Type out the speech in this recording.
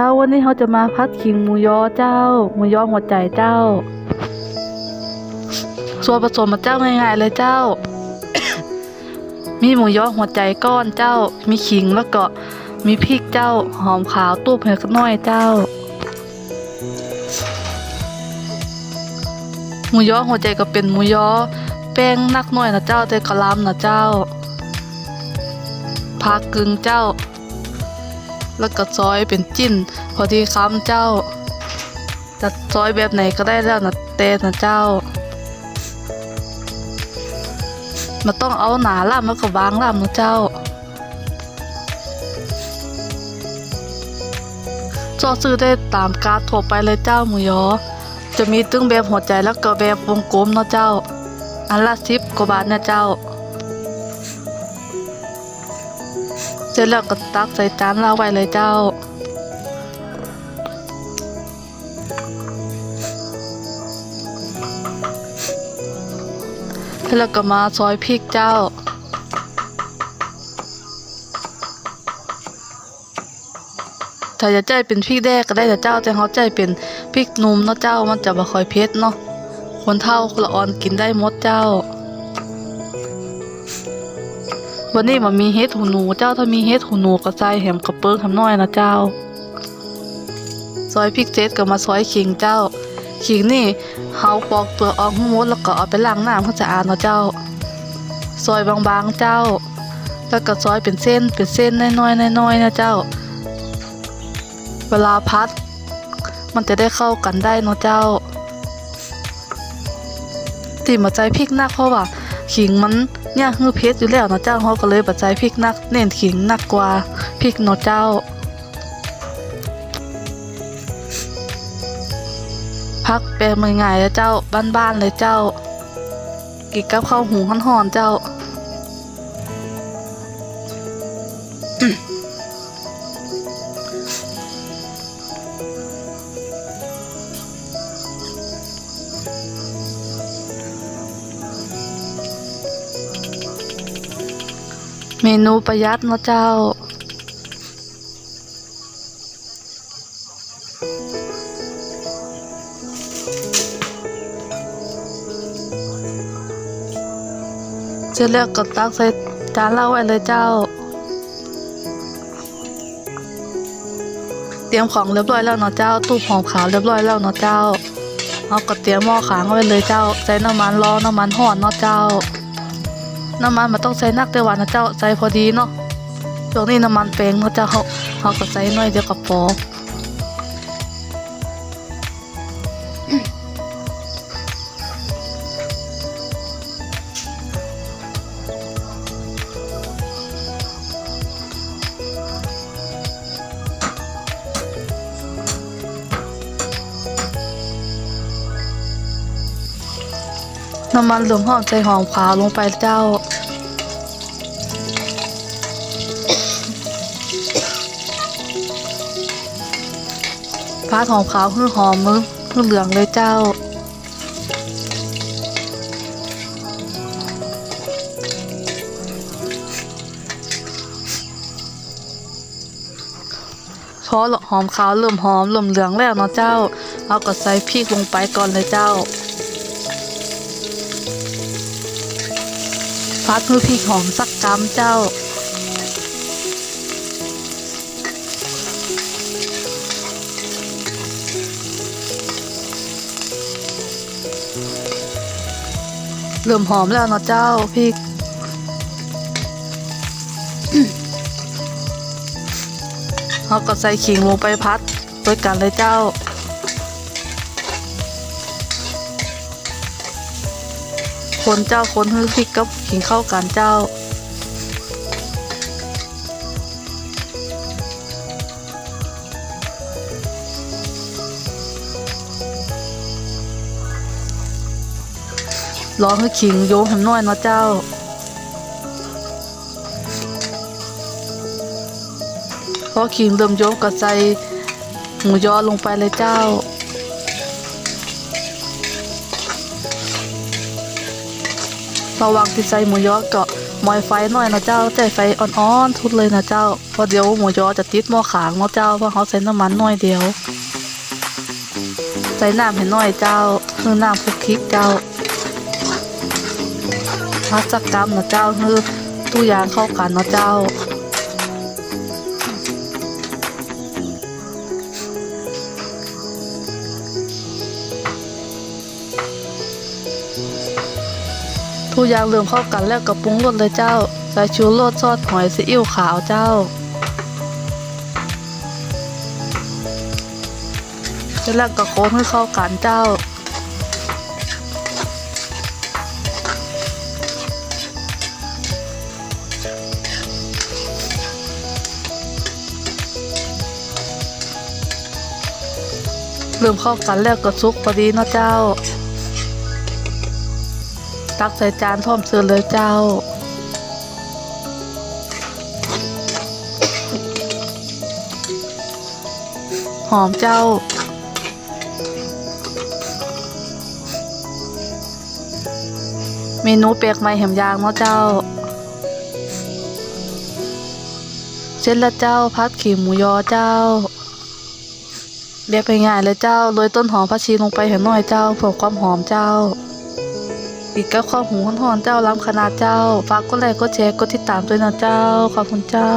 จ้าวันนี้เราจะมาพัดขิงหมูยอเจ้าหมูยอหัวใจเจ้า ส่วนผสมมาเจ้าง่ายๆเลยเจ้า มีหมูยอหัวใจก้อนเจ้า มีขิงแล้วก็มีพริกเจ้าหอมขาวตู้เผ็ดน้อยเจ้าหมูยอหัวใจก็เป็นหมูยอแป้งนักหน่อยนะเจ้าแต่กะลำนะเจ้าผักกึ่งเจ้า แล้วก็ซอยเป็นจิ้น พอดีคำเจ้าจะซอยแบบไหนก็ได้แล้วนะเตนะเจ้ามันต้องเอาหนาล่ำแล้วก็วางล่ำนะเจ้าจอซื้อได้ตามการดทั่วไปเลยเจ้าหมูยอ จะมีตึ้งแบบหัวใจแล้วก็แบบวงกลมเนาะเจ้า อันละสิบกว่าบาทนะเจ้า เสร็จแล้วก็ตักใส่จานแล้วไว้เลยเจ้าเสร็จแล้วก็มาซอยพริกเจ้าถ้าจะใจเป็นพริกแดงก็ได้แต่เจ้าแต่เขาใจเป็นพริกนุ่มเนาะเจ้ามันจะบ่ค่อยเผ็ดเนาะคนเฒ่าคนละอ่อนกินได้หมดเจ้า วันนี้มันมีเฮ็ดหูหนูเจ้าถ้ามีเฮ็ดหูหนูก็ใส่แหมกระเปิงทำน้อยนะเจ้า ซอยพริกเจ็ดก็มาซอยขิงเจ้า ขิงนี่เฮาปอกเปลือกออกทั้งหมดแล้วก็เอาไปล้างน้ำเพื่อจะอาดเนาะเจ้า ซอยบางๆเจ้า แล้วก็ซอยเป็นเส้นเป็นเส้นน้อยๆน้อยๆนะเจ้า เวลาพัด มันจะได้เข้ากันได้เนาะเจ้าที่มาใจพริกนักเพราะว่า ขิงมันเนี่ยคือเพชรอยู่แล้วนะเจ้าเขาก็เลยปัจจัยพริกนักเน้นขิงนักกว่าพริกเนาะเจ้า พักแปลมือง่ายๆแล้วเจ้าบ้านๆเลยเจ้า กินกับข้าวหุงห่อนๆเจ้า เมนูประหยัดเนาะเจ้าเสร็จแล้วก็ตักใส่จานเล้าไว้เลยเจ้า เตรียมของเรียบร้อยแล้วเนาะเจ้า ตู้หอมขาวเรียบร้อยแล้วเนาะเจ้าเอาก็เตียมหม้อขางไว้เลยเจ้า ใส่น้ำมันร้อนน้ำมันหอนเนาะเจ้า น้ำมันมันต้องใส่นักแต่ว่านะเจ้าใส่พอดีเนาะช่วงนี้น้ำมันแพงเนาะเจ้าเขาเขาก็ใส่น้อยเดียวกับพอ น้ำมันเหลืองหอมใส่หอมขาวลงไปเจ้าฟ้าหอมขาวคือหอมมึงคือเหลืองเลยเจ้า พอหอมขาวเริ่มหอมเริ่มเหลืองแล้วเนาะเจ้า เอาก็ใส่พริกลงไปก่อนเลยเจ้า พัดมือพริกหอมสักกำเจ้าเริ่มหอมแล้วเนาะเจ้าพริกเราก็ใส่ขิงลงไปพัดด้วยกันเลยเจ้า คนเจ้าคนให้พริกกับขิงเข้ากันเจ้ารอให้ขิงโยมให้น้อยเนาะเจ้า พอขิงเริ่มโยมก็ใส่หมูยอลงไปเลยเจ้า ระวังติดใจหมูยอก็มอยไฟหน่อยนะเจ้าใจไฟอ่อนๆทุดเลยนะเจ้าเพราะเดี๋ยวหมูยอจะติดหม้อขางเนาะเจ้าเพราะเขาใส่น้ำมันหน่อยเดียว ใส่น้ำให้หน่อยเจ้าคือน้ำคุกคลิกเจ้าพักจักกรรมนะเจ้าคือตู้ยางเข้ากันนะเจ้า ทุกอย่างเริ่มเข้ากันแล้วก็ปรุงรสเลยเจ้า ใส่ชูรสซอสหอยซีอิ๊วขาวเจ้าเสร็จแล้วก็โคนให้เข้ากันเจ้าเริ่มเข้ากันแล้วก็ซุกพอดีเนาะเจ้า ตักใส่จานพร้อมเสิร์ฟเลยเจ้า หอมเจ้า เมนูเปียกไม้แหมยางเนาะเจ้า เส้นละเจ้าพัดขีหมูยอเจ้าเบียกไปง่ายเลยเจ้าโรยต้นหอมผักชีลงไปเห็นหน่อยเจ้าเพื่อความหอมเจ้า อีกก็ข้อหูหอนเจ้าล้ำขนาดเจ้า ฝากกดไลค์กดแชร์กดติดตามด้วยนะเจ้า ขอบคุณเจ้า